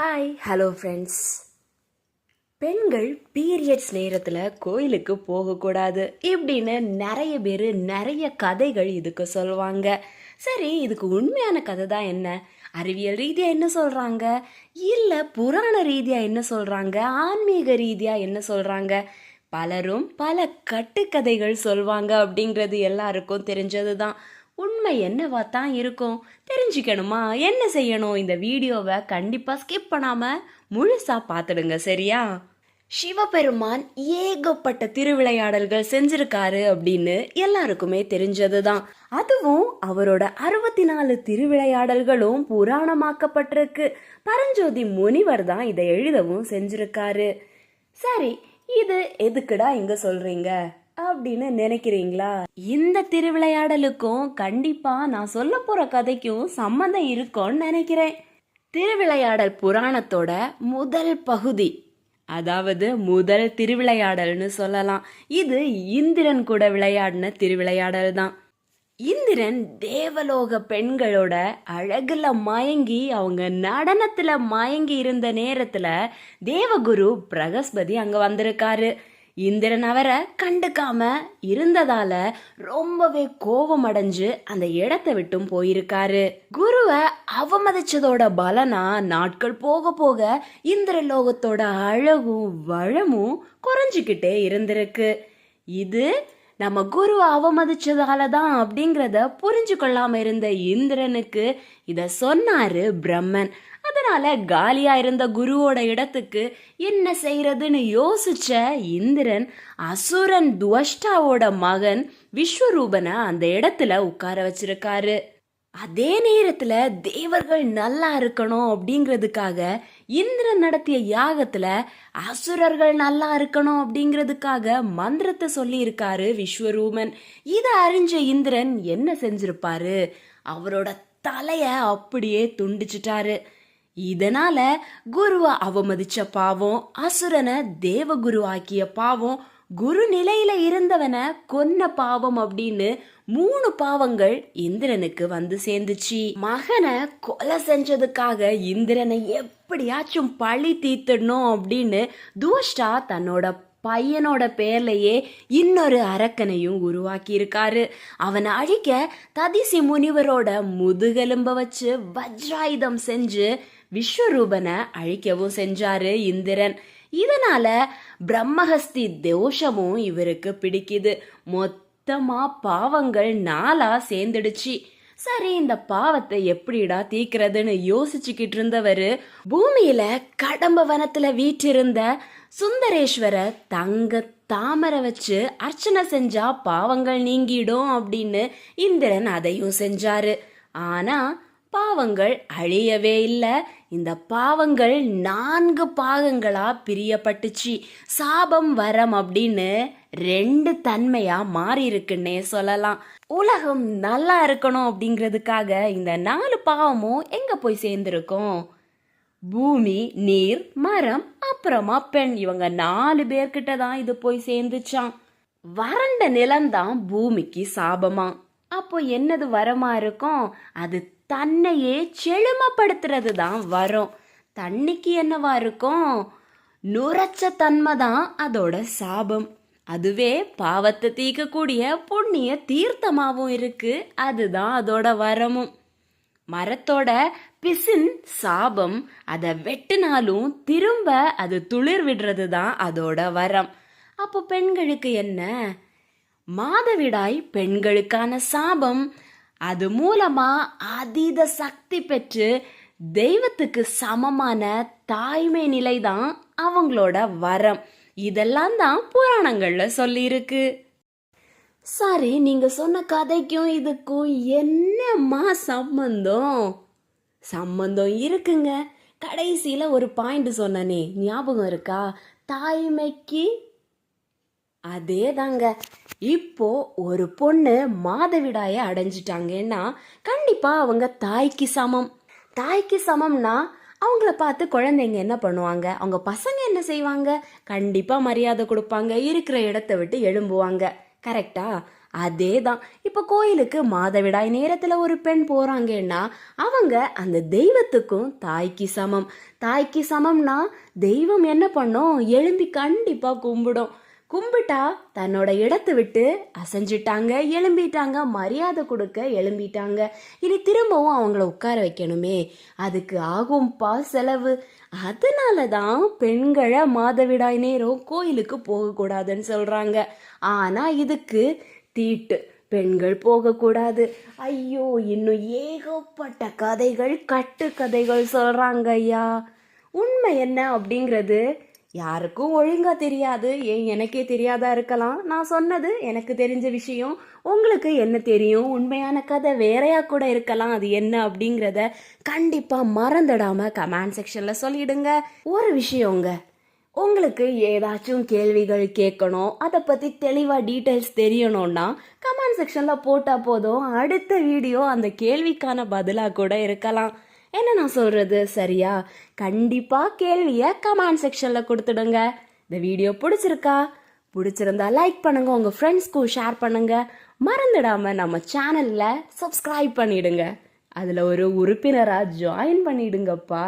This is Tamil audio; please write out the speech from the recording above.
ஹாய் ஹலோ ஃப்ரெண்ட்ஸ் பெண்கள் பீரியட்ஸ் நேரத்தில் கோயிலுக்கு போகக்கூடாது இப்படின்னு நிறைய பேர் நிறைய கதைகள் இதுக்கு சொல்லுவாங்க. சரி இதுக்கு உண்மையான கதை தான் என்ன? அறிவியல் ரீதியாக என்ன சொல்கிறாங்க இல்லை புராண ரீதியாக என்ன சொல்கிறாங்க ஆன்மீக ரீதியாக என்ன சொல்கிறாங்க பலரும் பல கட்டுக்கதைகள் சொல்வாங்க அப்படிங்கிறது எல்லாருக்கும் தெரிஞ்சது தான் உண்மை என்னவா தான் இருக்கும்? தெரிஞ்சுக்கணுமா? என்ன செய்யணும்? இந்த வீடியோவை கண்டிப்பாக ஸ்கிப் பண்ணாமல் முழுசாக பார்த்துடுங்க சரியா? சிவபெருமான் ஏகப்பட்ட திருவிளையாடல்கள் செஞ்சிருக்காரு அப்படின்னு எல்லாருக்குமே தெரிஞ்சது தான் அதுவும் அவரோட அறுபத்தி நாலு திருவிளையாடல்களும் புராணமாக்கப்பட்டிருக்கு. பரஞ்சோதி முனிவர் தான் இதை எழுதவும் செஞ்சிருக்காரு. சரி இது எதுக்குடா இங்க சொல்றீங்க? அப்படின்னு நினைக்கிறீங்களா? இந்த திருவிளையாடலுக்கும் கண்டிப்பா நான் சொல்ல போற கதைக்கும் சம்மந்தம் இருக்கும்னு நினைக்கிறேன். திருவிளையாடல் புராணத்தோட முதல் பகுதி. அதாவது முதல் திருவிளையாடல்னு சொல்லலாம். இது இந்திரன் கூட விளையாடின திருவிளையாடல் தான். இந்திரன் தேவலோக பெண்களோட அழகுல மயங்கி அவங்க நடனத்துல மயங்கி இருந்த நேரத்துல தேவகுரு பிரகஸ்பதி அங்க வந்திருக்காரு. இந்திரன் அவரை கண்டுக்காம இருந்ததால ரொம்பவே கோபம் அடைஞ்சு அந்த இடத்தை விட்டும் போயிருக்காரு. குருவை அவமதிச்சதோட பலனா நாட்கள் போக போக இந்திரலோகத்தோட அழகும் வளமும் குறைஞ்சிக்கிட்டே இருந்திருக்கு. இது நம்ம குரு அவமதிச்சதால தான் அப்படிங்கிறத புரிஞ்சு கொள்ளாம இருந்த இந்திரனுக்கு இத சொன்னாரு பிரம்மன். அதனால காலியா இருந்த குருவோட இடத்துக்கு என்ன செய்யறதுன்னு யோசிச்ச இந்திரன் அசுரன் துவஷ்டாவோட மகன் விஸ்வரூபனை அந்த இடத்துல உட்கார வச்சிருக்காரு. அதே நேரத்துல தேவர்கள் நல்லா இருக்கணும் அப்படிங்கிறதுக்காக இந்திரன் நடத்திய யாகத்துல அசுரர்கள் நல்லா இருக்கணும் அப்படிங்கிறதுக்காக மந்திரத்தை சொல்லி இருக்காரு விஸ்வரூபன். இதை அறிஞ்ச இந்திரன் என்ன செஞ்சிருப்பாரு? அவரோட தலைய அப்படியே துண்டிச்சிட்டாரு. இதனால குருவை அவமதிச்ச பாவம் அசுரனை தேவகுரு ஆக்கிய பாவம் குரு நிலையில இருந்தவனை கொன்ன பாவம் அப்படின்னு மூணு பாவங்கள் இந்திரனுக்கு வந்து சேர்ந்துச்சு. மகனை கொலை செஞ்சதுக்காக இந்திரனை எப்படியாச்சும் பழி தீர்த்திடணும் அப்படின்னு தூஷ்டா தன்னோட பையனோட பேர்லயே இன்னொரு அரக்கனையும் உருவாக்கி இருக்காரு அவனை அழிக்க ததிசி முனிவரோட முதுகெலும்ப வச்சு வஜ்ராயுதம் செஞ்சு விஸ்வரூபனை அழிக்கவும் செஞ்சாரு இந்திரன். இதனால பிரம்மஹஸ்தி தோஷமும் இவருக்கு பிடிக்குது. மொத்தமா பாவங்கள் நாளா சேர்ந்துடுச்சு. சரி இந்த பாவத்தை எப்படிடா தீக்கிறதுன்னு யோசிச்சுக்கிட்டு இருந்தவர் பூமியில கடம்ப வனத்துல வீற்றிருந்த சுந்தரேஸ்வர தங்க தாமரை வச்சு அர்ச்சனை செஞ்சா பாவங்கள் நீங்கிடும் அப்படின்னு இந்திரன் அதையும் செஞ்சாரு. ஆனா பாவங்கள் அழியவே இல்லை. இந்த பாவங்கள் நான்கு பாகங்களா பிரியப்பட்டுச்சு. சாபம் வரம் அப்படின்னு ரெண்டு தன்மையா மாறி இருக்குன்னே சொல்லலாம். உலகம் நல்லா இருக்கணும் அப்படிங்கிறதுக்காக இந்த நாலு பாவமும் எங்க போய் சேர்ந்துருக்கும்? பூமி நீர் மரம் அப்புறமா பெண். இவங்க நாலு பேர்கிட்ட தான் இது போய் சேர்ந்துச்சான் வறண்ட நிலம்தான் பூமிக்கு சாபமா அப்போ என்னது வரமா இருக்கும்? அது தன்னையே செழுமப்படுத்துறது தான் வரும். தண்ணிக்கு என்னவா இருக்கும்? நுரைச்ச தன்மை தான் அதோட சாபம். அதுவே பாவத்தை தீர்க்கக்கூடிய புண்ணிய தீர்த்தமாகவும் இருக்கு. அதுதான் அதோட வரமும். மரத்தோட பிசின் சாபம் அதை வெட்டினாலும் திரும்ப அது துளிர் விடுறது தான் அதோட வரம். அப்போ பெண்களுக்கு என்ன? மாதவிடாய் பெண்களுக்கான சாபம். அது மூலமா அதீத சக்தி பெற்று தெய்வத்துக்கு சமமான தாய்மை நிலை தான் அவங்களோட வரம். இதெல்லாம் தான் புராணங்கள்ல சொல்லியிருக்கு. சரி நீங்க சொன்ன கதைக்கும் இதுக்கும் என்னம்மா சம்பந்தம்? சம்பந்தம் இருக்குங்க. கடைசியில ஒரு பாயிண்ட் சொன்னனே. ஞாபகம் இருக்கா? தாய்மைக்கு அதே தாங்க இப்போ ஒரு பொண்ணு மாதவிடாய அடைஞ்சிட்டாங்கன்னா கண்டிப்பா அவங்க தாய்க்கு சமம். தாய்க்கு சமம்னா அவங்கள பார்த்து குழந்தைங்க என்ன பண்ணுவாங்க? அவங்க பசங்க என்ன செய்வாங்க? கண்டிப்பா மரியாதை கொடுப்பாங்க. இருக்கிற இடத்த விட்டு எழும்புவாங்க. கரெக்டா? அதே தான் இப்போ கோயிலுக்கு மாதவிடாய் நேரத்தில் ஒரு பெண் போகிறாங்கன்னா அவங்க அந்த தெய்வத்துக்கும் தாய்க்கு சமம். தாய்க்கு சமம்னா தெய்வம் என்ன பண்ணும்? எழும்பி கண்டிப்பாக கும்பிடும். கும்பிட்டா தன்னோட இடத்தை விட்டு அசைஞ்சிட்டாங்க எழும்பிட்டாங்க மரியாதை கொடுக்க எழும்பிட்டாங்க. இனி திரும்பவும் அவங்கள உட்கார வைக்கணுமே. அதுக்கு ஆகும்பா செலவு. அதனால தான் பெண்களை மாதவிடாய் நேரம் கோயிலுக்கு போகக்கூடாதுன்னு சொல்கிறாங்க ஆனால் இதுக்கு தீட்டு. பெண்கள் போகக்கூடாது. ஐயோ இன்னும் ஏகப்பட்ட கதைகள் கட்டு கதைகள் சொல்கிறாங்க ஐயா. உண்மை என்ன அப்படிங்கிறது யாருக்கும் ஒழுங்கா தெரியாது. ஏன் எனக்கே தெரியாதா இருக்கலாம்? நான் சொன்னது எனக்கு தெரிஞ்ச விஷயம். உங்களுக்கு என்ன தெரியும்? உண்மையான கதை வேறையா கூட இருக்கலாம். அது என்ன அப்படிங்கிறத கண்டிப்பா மறந்துடாம கமெண்ட் செக்ஷன்ல சொல்லிடுங்க. ஒரு விஷயங்க உங்களுக்கு ஏதாச்சும் கேள்விகள் கேட்கணும். அதை பற்றி தெளிவாக டீட்டெயில்ஸ் தெரியணும்னா கமெண்ட் செக்ஷனில் போட்டால் போதும். அடுத்த வீடியோ அந்த கேள்விக்கான பதிலாக கூட இருக்கலாம். என்ன நான் சொல்கிறது சரியா? கண்டிப்பாக கேள்வியை கமெண்ட் செக்ஷனில் கொடுத்துடுங்க. இந்த வீடியோ பிடிச்சிருக்கா? பிடிச்சிருந்தா லைக் பண்ணுங்கள் உங்கள் ஃப்ரெண்ட்ஸ்க்கும் ஷேர் பண்ணுங்கள் மறந்துடாமல் நம்ம சேனலில் சப்ஸ்கிரைப் பண்ணிடுங்க. அதில் ஒரு உறுப்பினராக ஜாயின் பண்ணிடுங்கப்பா.